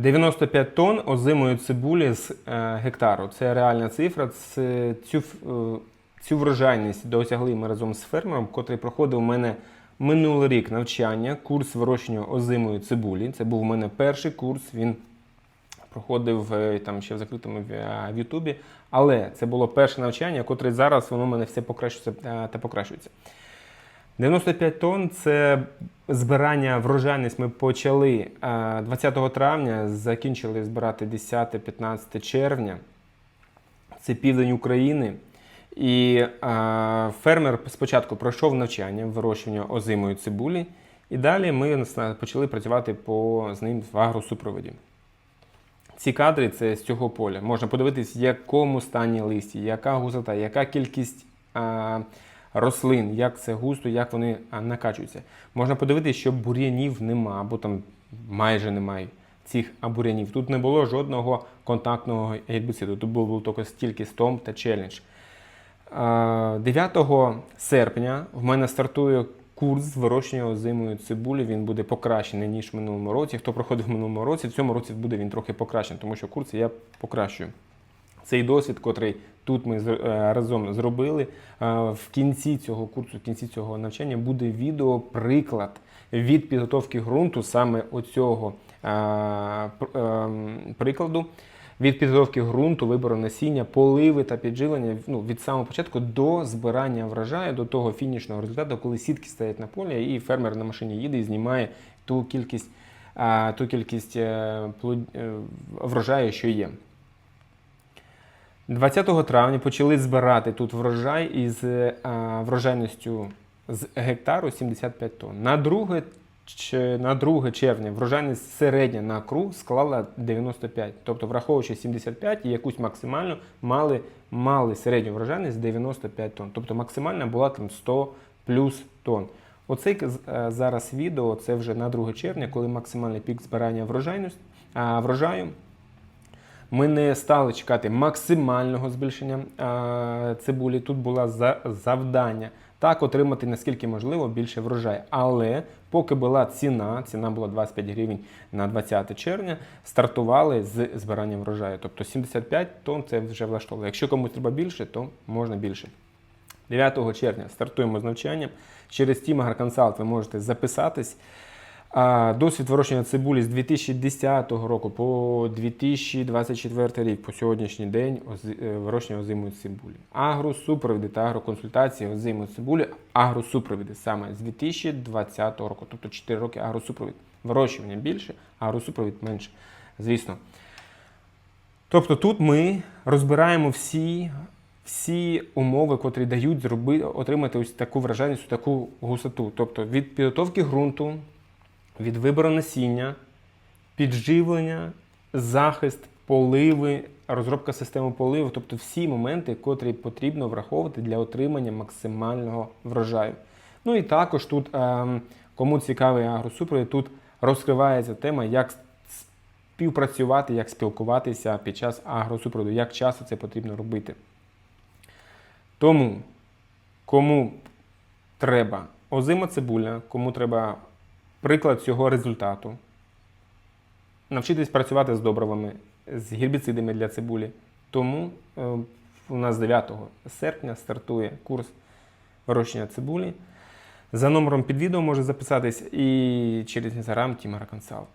95 тонн озимої цибулі з е, гектару. Це реальна цифра. Це, цю, е, цю врожайність досягли ми разом з фермером, котрий проходив у мене минулий рік навчання, курс вирощення озимої цибулі. Це був у мене перший курс. Він проходив е, там ще в закритому в Ютубі. Але це було перше навчання, котре зараз воно в мене все покращується та покращується. 95 тонн це збирання врожайність. Ми почали е, 20 травня, закінчили збирати 10-15 червня. Це південь України. І е, фермер спочатку пройшов навчання вирощування озимої цибулі, і далі ми почали працювати по, з ним в агросупроводі. Ці кадри це з цього поля. Можна подивитись, в якому стані листі, яка густота, яка кількість а, рослин, як це густо, як вони накачуються. Можна подивитись, що бур'янів нема, або там майже немає цих бур'янів. Тут не було жодного контактного гербіциду. Тут був, тільки стільки стом та челендж. 9 серпня в мене стартує курс з вирощення озимої цибулі. Він буде покращений, ніж в минулому році. Хто проходив в минулому році, в цьому році буде він трохи покращений, тому що курс я покращую. Цей досвід, котрий тут ми е, разом зробили, е, в кінці цього курсу, в кінці цього навчання буде відео приклад від підготовки ґрунту, саме оцього е, пр- прикладу. Від підготовки ґрунту, вибору насіння, поливи та підживлення ну, від самого початку до збирання врожаю, до того фінішного результату, коли сітки стоять на полі, і фермер на машині їде і знімає ту кількість, ту кількість врожаю, що є. 20 травня почали збирати тут врожай із е, врожайністю з гектару 75 тонн. На 2, ч- на 2 червня врожайність середня на кру склала 95. Тобто, враховуючи 75 і якусь максимальну, мали, мали середню врожайність 95 тонн. Тобто максимальна була там 100 плюс тонн. З- е, зараз відео це вже на 2 червня, коли максимальний пік збирання врожайності, а, врожаю. Ми не стали чекати максимального збільшення цибулі. Тут було за, завдання так отримати наскільки можливо більше врожай. Але поки була ціна, ціна була 25 гривень на 20 червня, стартували з збирання врожаю. Тобто 75 тонн це вже влаштовує. Якщо комусь треба більше, то можна більше. 9 червня стартуємо з навчанням. Через Team AgroConsult ви можете записатись. Досвід вирощення цибулі з 2010 року по 2024 рік, по сьогоднішній день е, вирощення озимої цибулі. Агросупровіди та агроконсультації озимої цибулі, агросупровіди саме з 2020 року, тобто 4 роки агросупровід. Вирощування більше, агросупровід менше, звісно. Тобто тут ми розбираємо всі, всі умови, котрі дають зроби, отримати ось таку вражальність, таку гусоту. Тобто від підготовки ґрунту, від вибору насіння, підживлення, захист, поливи, розробка системи поливу, тобто всі моменти, котрі потрібно враховувати для отримання максимального врожаю. Ну і також тут, ем, кому цікавий агросупровід, тут розкривається тема, як співпрацювати, як спілкуватися під час агросупроводу, як часто це потрібно робити. Тому, кому треба озима цибуля, кому треба приклад цього результату, навчитись працювати з добривами, з гербіцидами для цибулі. Тому е, у нас 9 серпня стартує курс вирощення цибулі. За номером під відео може записатись і через інстаграм Тімара Консалт.